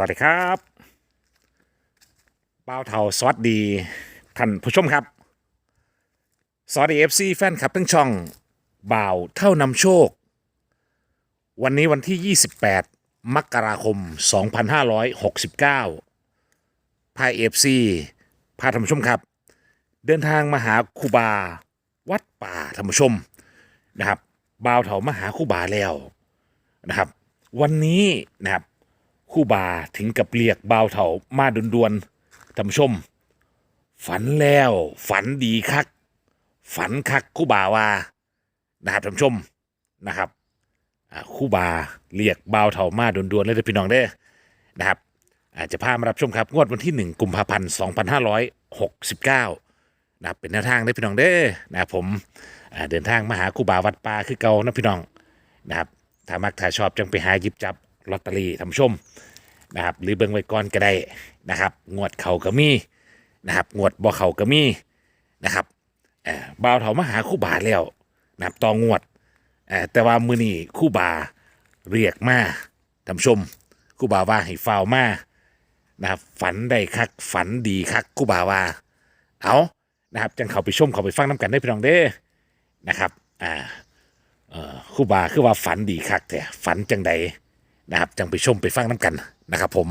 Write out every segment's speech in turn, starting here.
วัสดีครับป้าเทาสวัสดี ท่านผู้ชมครับ สวัสดีเอฟซีแฟนคลับทั้งช่อง บ่าวเท่านำโชค วันนี้วันที่ 28 มกราคม 2569พายเอฟซีพาท่านผู้ชมครับ เดินทางมาหาคูบา วัดป่าท่านผู้ชมนะครับบ่าวเถามาหาคูบาแล้วนะครับ วันนี้นะครับ คู่บาถึงกับเรียกบ่าวเถามาด่วนๆท่านผู้ชม ฝันแล้ว ฝันดีคัก ฝันคักคู่บาว่านะครับท่านผู้ชมนะครับคู่บาเรียกบ่าวเถามาด่วนๆเลยพี่น้องเด้อนะครับอาจจะพามารับชมครับ งวดวันที่ 1 กุมภาพันธ์2569นะครับเป็นแนวทางได้พี่น้องเด้อนะครับผมเดินทางมาหาคู่บาวัดป่าคือเก่านะพี่น้องนะครับถ้ามักถ้าชอบจังไปหาหยิบจับลอตเตอรี่ท่านผู้ชม นะครับหรือเบิ่งไว้ก่อนก็ได้นะครับงวดเขาก็มีนะครับงวดบ่เขาก็มีนะครับเออบ่าวเถามาหาคู่บาแล้วนะครับต่องวดเออแต่ว่ามือนี้คู่บาเรียกมาท่านผู้ชมคู่บาว่าให้ฟาวมานะครับฝันได้คักฝันดีคักคู่บาว่าเอานะครับจังเขาไปชมเขาไปฟังน้ำกันได้พี่น้องเด้อนะครับอ่าเออคู่บาคือว่าฝันดีคักแต่ฝันจังใดนะครับจังไปชมไปฟังน้ำกัน นะครับผม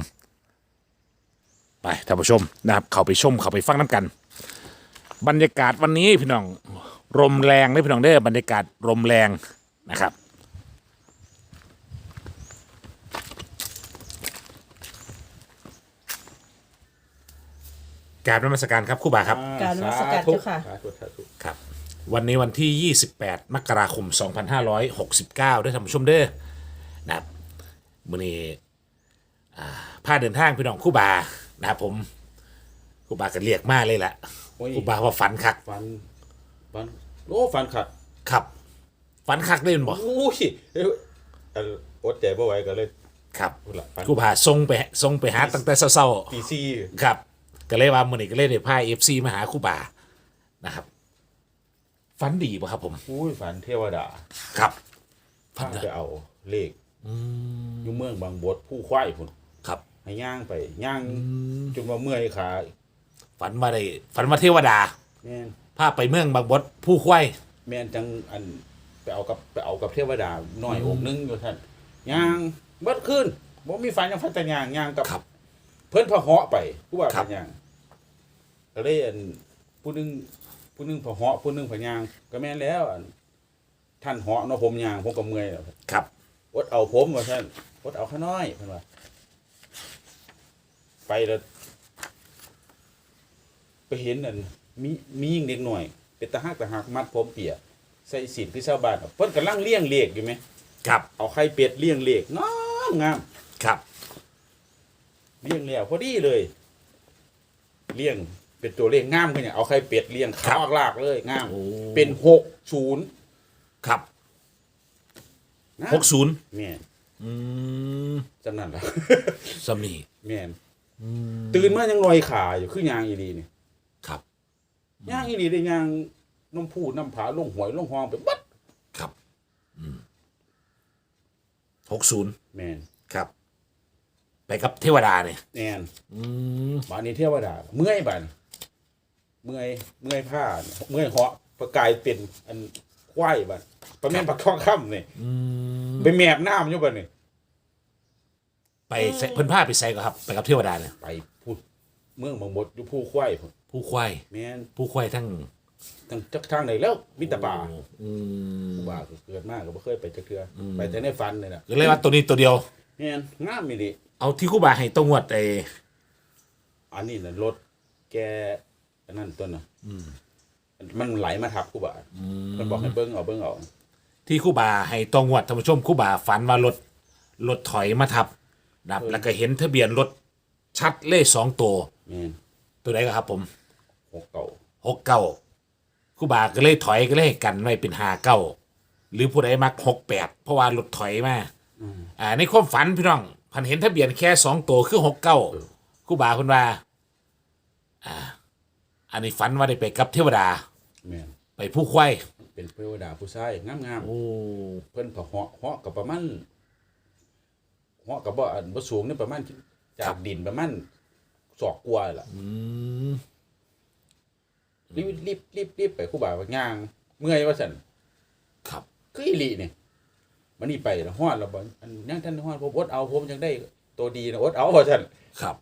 ไปท่านผู้ชมนะครับ เขาไปชมเขาไปฟังน้ำกัน บรรยากาศวันนี้พี่น้องลมแรงเลยพี่น้องเด้อบรรยากาศลมแรงนะครับกราบนมัสการครับครู่บาครับกรานมัสการเจ้าค่ะสาธุสาธุครับ วันนี้วันที่ 28 มกราคม 2569ได้ท่านผู้ชมเด้อนะครับมื้อนี้ อ่าพาเดินทางพี่น้องคู่บานะครับผมคู่บาก็เรียกมาเลยแหละโอ้ยคู่บาว่าฝันคักฟันฟันโอ้ฟันขัดครับ ฝันคักได้ยินบ่โอ้ยเอ้ยอันอดใจบ่ไหวก็เลยครับพูดละฟันคู่บาส่งไปส่งไปหาตั้งแต่เช้าปีซี่ๆครับก็เลยว่ามื้อนี้ก็เลยได้พา FC มาหาคู่บานะครับฝันดีป่ะครับผมอุ้ยฟันเทวดาครับพาไปเอาเลขอยู่เมืองบางบดผู้ควายพุ่นครับ ให้ย่างไปย่างจนว่าเมื่อยขาฝันมาได้ฝันมาเทวดาแม่นพาไปเมืองบางบดผู้ควายแม่นจังอันไปเอากับไปเอากับเทวดาหน่อยองค์หนึงอยู่ท่านย่างเบิดขึ้นบ่มีฟันยังฟันแต่ย่างย่างกับ ครับ เพิ่นพะเหาะไปผู้ว่าครัพะบยางก็เลยอันผู้หนึงผู้หนึงพะเหาะผู้หนึงพะยาง ก็แม่นแล้วอันท่านเหาะเนาะผมยางผมก็เมื่อยแล้ว ครับอดเอาผมว่าท่านอดเอาข้าน้อยเพิ่นว่า ไปแล้วไปเห็นอันมีมียิ่งเด็กหน่อย เป็นตาหักตาหักมัดผมเปียใส่สีลคือชาวบ้านเพิ่นกำลังเลี้ยงเลขอยู่ไหมครับเอาไข่เป็ดเลี้ยงเลขงามงามครับเลี้ยงแล้วพอดีเลย เลี้ยงเป็นตัวเลขงามขึ้นเนี่ยเอาไข่เป็ดเลี้ยงครัขาบลากเลยงามโอ้เป็นหกศูนย์ครับงามหกศูนย์แม่นอืมจำนั่นละสมีแม่น ตื่นมายังลอยขาอยู่คือยางอีดีนี่ครับยางอีดีได้ยางน้ำพูน้ำผาลงหวยลงหองไปบัดครับหกศูนย์แม่นครับ ไปกับเทวดาเนี่ยแม่นอืมบานนี้เทวดา เมื่อยบานเมื่อยเมื่อยผ้าเมื่อยเหาะประกายเป็นอันควายบานประแม่นปักทองค่ำนี่อืมไปแมบน้ำอยู่บัดนี่ ไปใส่เพิ่นผ้าไปใส่ก็ครับ ไปกับเทวดาเนี่ยไปพูดเมืองบางบดอยู่ผู้ควายพุ่นผู้ควายแม่นผู้ควายทั้งทางจักทางไหนแล้วมิตรป่าโอ้อืมผู้บ่าก็เกิดมากก็บ่เคยไปจักเทืออไปแต่ในฝันนี่น่ะก็เลยว่าตัวนี้ตัวเดียว แม่นงามอีหลีเอาที่คู่บาให้ต้องงวดไอ้อันนี้น่ะรถแกอันนั้นต้นน่ะมันไหลมาทับกูบ่ามันบอกให้เบิ่งเอาเบิ่งเอาที่คู่บาให้ต้องงวดท่านผู้ชมคู่บาฝันว่ารถรถถอยมาทับ นะครับแล้วก็เห็นทะเบียนรถชัดเลขสองตัว แม่นตัวไหนก็ครับผมหกเก่าหกเก้าครูบาก็เลยถอยก็เลยให้กันไว้เป็นห้าเก้าหรือผู้ใดมักหกแปดเพราะว่ารถถอยมาอ่าในความฝันพี่น้องพันเห็นทะเบียนแค่สองตัวคือหกเก้าครูบาคุณว่า อ่า อันนี้ฝันว่าได้ไปกับเทวดา แม่นไปผู้ควายเป็นเทวดาผู้ชายงามโอ้ ๆเพิ่นพอเหาะเหาะกับประมาณ เหาะกับบ่อันบ่สูงนี่ประมาณจากดินประมาณศอกกลัวาล่ะอืมรีบรีบรีบรีบไปครู่บ่าวว่าย่าง เมื่อยว่าซั่นครับ คืออีหลีนี่มันนี่ไปแล้วฮอดแล้วบ่อันยังท่านฮอดผมอดเอาผมจังได้ตัวดีนะอดเอาว่าซั่นครับ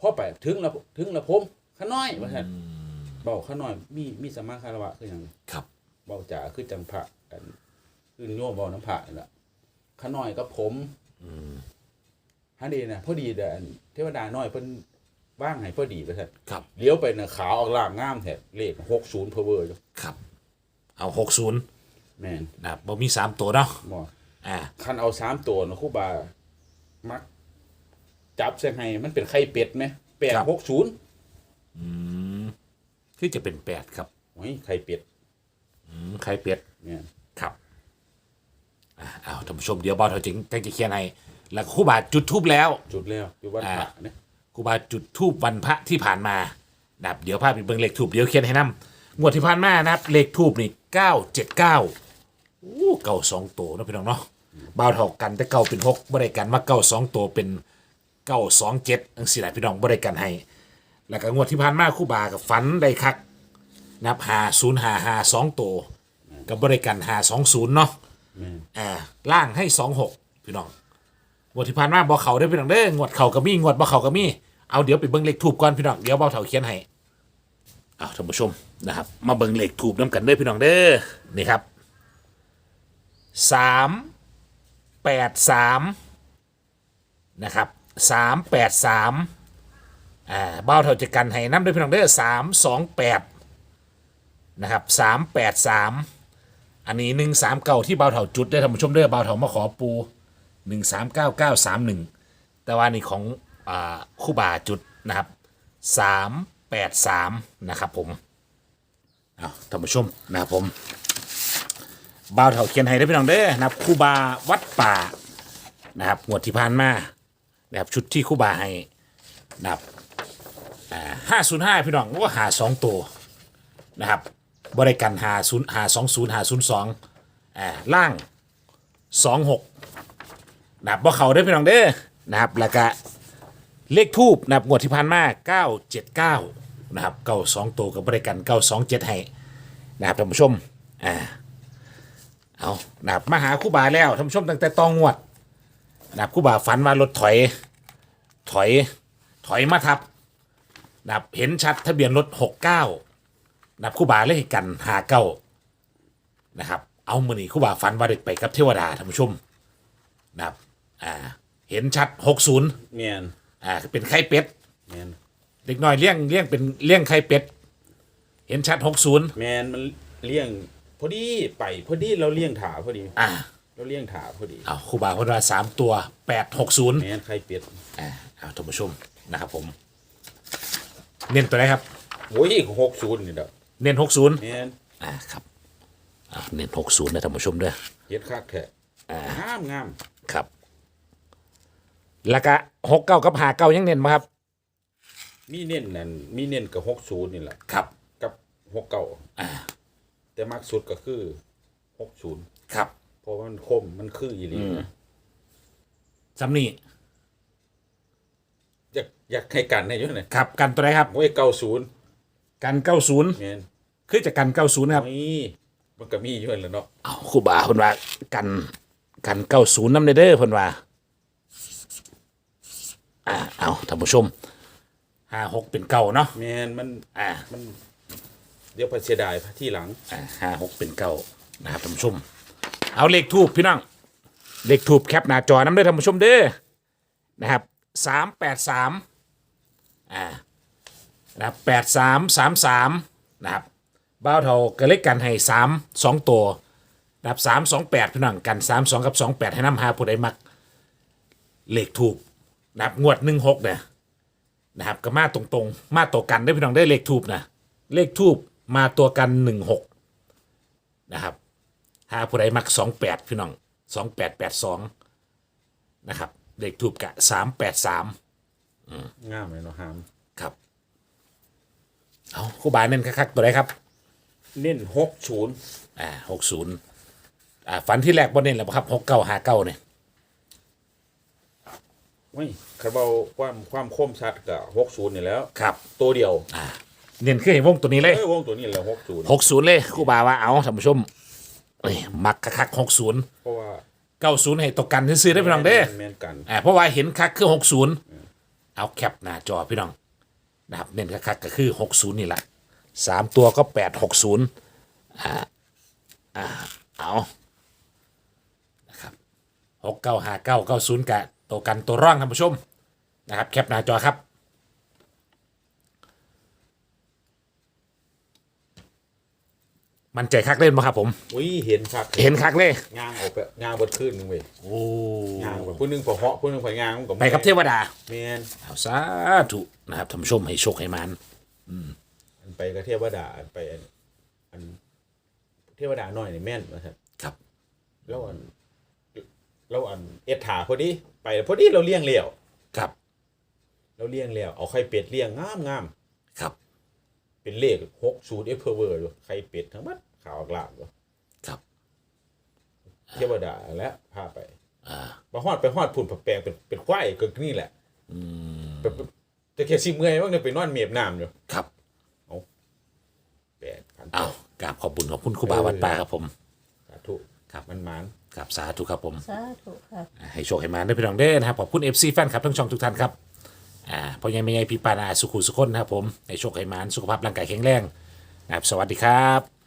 พอไปถึงแล้วถึงแล้วผมขาน้อยว่าซั่นเบาขาน้อยมีมีสมมาคารวะคือหยังครับเบาจ๋าคือจังพระกันคือโยมเบาน้ำพระนี่ล่ะขาน้อยกับผม ฮันดีนะพอดีเดอนเทวดาน้อยเพิ่นว่างให้พอดีว่าซั่นครับเลี้ยวไปน่ะขาวออกล่างงามแท้เลข60 power อยู่ครับ เอาหกศูนย์แม่นนะครับบ่มีสามตัวเนาะบ่อ่าคันเอาสามตัวนะครูบามัก จับเสียให้มันเป็นไข่เป็ดไหมแปดหกศูนย์คือจะเป็นแปดครับโอ้ยไข่เป็ดอืมไข่เป็ดเนี่ยครับอ่าเอาท่านผู้ชมเดี๋ยวบอลเขาจริงจังจะเขียนให้ แล้วครู่บาจุดทูบแล้วจุดแล้วอยู่วัดอ่าพระเนี่ยครูบาจุดทูบวันพระที่ผ่านมานะครับเดี๋ยวภาพไปเบิ่งเลขทูบเดี๋ยวเขียนให้นํงวดที่ผ่านมานะครับเลขทูบนี่เก้าเจ็ดเก้าอู้เก้าสองตัวเนาะพี่น้องเนาะบ่าวเท่ากันแต่เก้าเป็นหกบ่ได้กันมาเก้าสองตัวเป็นเก้าสองเจ็ดอังสิไหนพี่น้องบ่ได้กันให้ แล้วก็งวดที่ผ่านมาครู่บากับฝันได้คักนับหาศูนย์หาหาสองตัวกับบริกันหาสองศูนย์เนาะแม่นอ่าล่างให้สองหกพี่น้อง งวดที่ผ่านมาบอเขาได้อพี่น้องเด้องวดเขาก็มีงวดบอเขาก็มีเอาเดี๋ยวไปเบิ้งเลขทูบก่อนพี่น้องเดี๋ยวเบาเถาเขียนให้เอาท่านผู้ชมนะครับ มาเบิ้งเลขทูบน้ำกันเด้อพี่น้องเด้อนี่ครับสามแปดสามนะครับสามแปดสามอ่าเบาเท่าจะกันให้น้ำด้พี่น้องเด้อสามสองแปดนะครับสามแปดสามอันนี้หนึ่งสามเก้าที่เบาเถาจุดได้ท่านผู้ชมเด้อเบาเถามาขอปู หนึ่งสามเก้าเก้าสามหนึ่งแต่ว่านี่ของอคู่บาจุดนะครับสามแปดสามนะครับผมเอาท่านผู้ชมนะครับผมเบาวเถาเขียนให้ได้พี่น้องเด้อนะครับคู่บาวัดป่านะครับงวดที่ผ่านมานะครับชุดที่คู่บาให้นะครับห้าศูนย์ห้าพี่น้องว่าหาสองตัวนะครับบริการหาศูนย์หาสองศูนย์หาศูนย์สองอ่าล่างสองหก นะครับบ่เขาได้อพี่น้องเด้อนะครับแล้วก็เลขทูบนะครับงวดที่ผ่านมาเก้าเจ็ดเก้านะครับเก้าสองตัวกับบริการเก้าสองเจ็ดให้นะครับท่านผู้ชมอ่าเอานะครับมาหาคู่บาแล้วท่านผู้ชมตั้งแต่ตองงวดนะครับคู่บาฝันว่ารถถอยถอยถอยมาทับนะครับเห็นชัดทะเบียนรถหกเก้านับคู่บาเลขกันหาเก้านะครับเอามือนี่คู่บาฟันว่าเด็กไปกับเทวดาท่านผู้ชมนะครับ อ่า เห็นชัดหกศูนย์แม่นอ่า เป็นไข่เป็ด แม่นเด็กน้อยเลี้ยงเลี้ยงเป็นเลี้ยงไข่เป็ด เห็นชัดหกศูนย์แม่นมันเลี้ยงพอดีไปพอดีเราเลี้ยงถาพอดี อ่าเราเลี้ยงถาพอดีเอาคู่บาคนละสามตัวแปดหกศูนย์แม่นไข่เป็ดอ่าเอาท่านผู้ชมนะครับผม เน้นตัวไหนครับ โอ้ยหกศูนย์นี่เด้อเน้นหกศูนย์แม่นอ่าครับอ่าเน้นหกศูนย์นะท่านผู้ชมเด้อเฮ็ดคักแท้งามงามครับ แล้วก็หกเก้ากับหาเก้ายังเน้นไหมครับ มีเน้นนั่นมีเน้นกับหกศูนย์นี่แหละครับ กับหกเก้าแต่มากสุดก็คือหกศูนย์ครับ เพราะว่ามันคมมันคืออีหลีนะสำนีอยากอยากให้กันให้เยอะหน่อยครับกันตัวไหนครับ โอ้ยเก้าศูนย์กันเก้าศูนย์แมนคือจะกันเก้าศูนย์ครับนี่มันก็มีอยู่นั่นแหล้วเนาะเอาครูบาเพิ่นว่ากันกันเก้าศูนย์น้ำเด้อเด้อเพิ่นว่า อ่าเอาท่านผู้ชมห้าหกเป็นเก้าเนาะแมนมันอ่ามันเดี๋ยวไปเสียดายที่หลังอ่าห้าหกเป็นเก้านะครับท่านผู้ชม เอาเลขทูบพี่น้องเลขทูบแคปหน้าจอน้ำเด้อท่านผู้ชมเด้อนะครับสามแปดสามอ่านะครับแปดสามสามสามนะครับบ้าวเท่าก็เลขกันให้สามสองตัวนะครับสามสองแปดพี่น้องกันสามสองกับสองแปดให้น้ำหาผู้ใดมักเลขถูก นะครับงวดหนึ่งหกเนี่ยนะครับก็มาตรงๆ มาตัวกันได้อพี่น้องได้อเลขทูบนะเลขทูบมาตัวกันหนึ่งหกนะครับหาผู้ใดมักสองแปดพี่น้องสองแปดแปดสองนะครับเลขทูบกะสามแปดสามงามเลยเนาะหามครับเอาครู่บาเน้นคักๆตัวไหนครับเน้นหกศูนย์อ่าหกศูนย์อ่าฝันที่แรกบนเน้นแล้วบ่ครับหกเก้าหาเก้าเนี่ย ไม่คาราบาความความคมชัดกับหกศูนย์นี่แหล้ว ครับตัวเดียวเน้นขึ้นให้วงตัวนี้เลยเอ้ยวงตัวนี้แหละหกศูนย์หกศูนย์เลยครู่บาว่าเอาท่านผู้ชมเอ้ยมักคักหกศูนย์เพราะว่าเก้าศูนย์ให้ตกกันซื้อๆได้พี่น้องเด้อแม่นกันอ่าเพราะว่าเห็นคักคือหกศูนย์เอาแคปหน้าจอพี่น้องนะครับเน้นคักๆก็คือหกศูนย์นี่แหละสามตัวก็แปดหกศูนย์อ่าอ่าเอานะครับหกเก้าห้าเก้าเก้าศูนย์กะ ตัวกันตัวร่องท่านผู้ชมนะครับแคปหน้าจอครับมันใจคักเล่นมาครับผม อุ้ยเห็นคักเห็นคักเลยงางออกไปงางบนขึ้นนึงเว้ยโอ้งางแบบผู้หนึงพอเหาะผู้หนึงพองางมันก็ไปครับเทวดาแม่นเอาสาธุนะครับท่านผู้ชมให้โชคให้มันอันไปกับเทวดาอันไปอันอันเทวดาน้อยนี่แม่นนะครับ ครับ แล้วอันแล้วอันเอ็ดถาพอดี ไปพอดีเราเลี้ยงเลี้ยวครับ เราเลี้ยงเลี้ยวเอาไข่เป็ดเลี้ยงงามงามครับ เป็นเลขหกศูนย์เอฟเพอร์เวอร์อยู่ไข่เป็ดทั้งหมดขาวกลางอยู่ครับเทวดาและพาไปอ่าไปฮอดไปฮอดผุ่นผักแปลงเป็นเป็นควายก็นี่แหละแบบแต่แค่สิเมื่อยว่าเนี่ยไปนอนเมียบน้ำอยู่ครับแปดพันเอากราบขอบบุญขอบคุณครูบาวัดป่าครับผมสาธุ ครับมันหมานกราบสาธุครับผม สาธุค่ะให้โชคให้มาได้พี่น้องเด้อนะครับขอบคุณ FC แฟนคลับทั้งช่องทุกท่านครับอ่าพ่อใหญ่แม่ใหญ่พี่ปานาสุขุสุขคนนะครับผมให้โชคให้มานสุขภาพร่างกายแข็งแรงนะครับสวัสดีครับ